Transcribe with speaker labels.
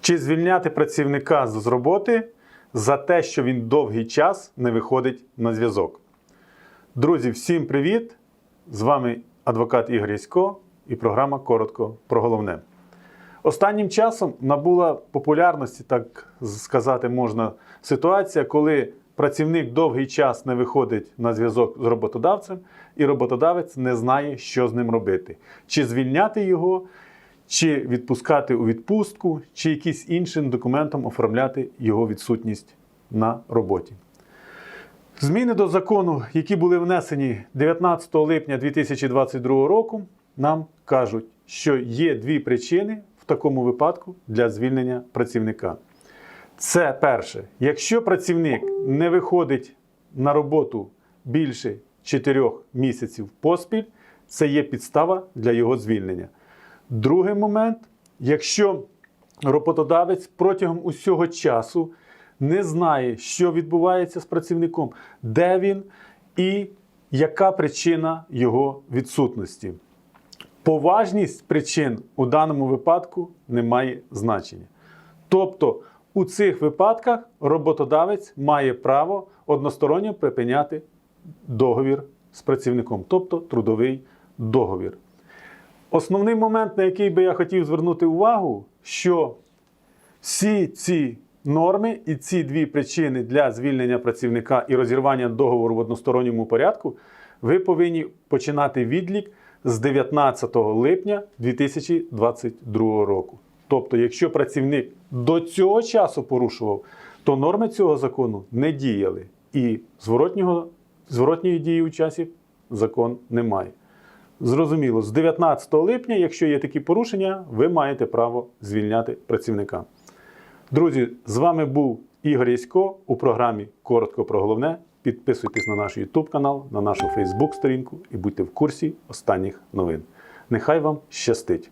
Speaker 1: Чи звільняти працівника з роботи за те, що він довгий час не виходить на зв'язок? Друзі, всім привіт! З вами адвокат Ігор Ясько і програма Коротко про головне. Останнім часом набула популярності, так сказати можна, ситуація, коли працівник довгий час не виходить на зв'язок з роботодавцем, і роботодавець не знає, що з ним робити: чи звільняти його, чи відпускати у відпустку, чи якимось іншим документом оформляти його відсутність на роботі. Зміни до закону, які були внесені 19 липня 2022 року, нам кажуть, що є дві причини в такому випадку для звільнення працівника. Це перше, якщо працівник не виходить на роботу більше 4 місяців поспіль, це є підстава для його звільнення. Другий момент, якщо роботодавець протягом усього часу не знає, що відбувається з працівником, де він і яка причина його відсутності. Поважність причин у даному випадку не має значення. Тобто, у цих випадках роботодавець має право односторонньо припиняти договір з працівником, тобто трудовий договір. Основний момент, на який би я хотів звернути увагу, що всі ці норми і ці дві причини для звільнення працівника і розірвання договору в односторонньому порядку, ви повинні починати відлік з 19 липня 2022 року. Тобто, якщо працівник до цього часу порушував, то норми цього закону не діяли. І зворотнього, зворотньої дії у часі закон не має. Зрозуміло, з 19 липня, якщо є такі порушення, ви маєте право звільняти працівника. Друзі, з вами був Ігор Ясько у програмі Коротко про головне. Підписуйтесь на наш YouTube канал, на нашу Facebook сторінку і будьте в курсі останніх новин. Нехай вам щастить!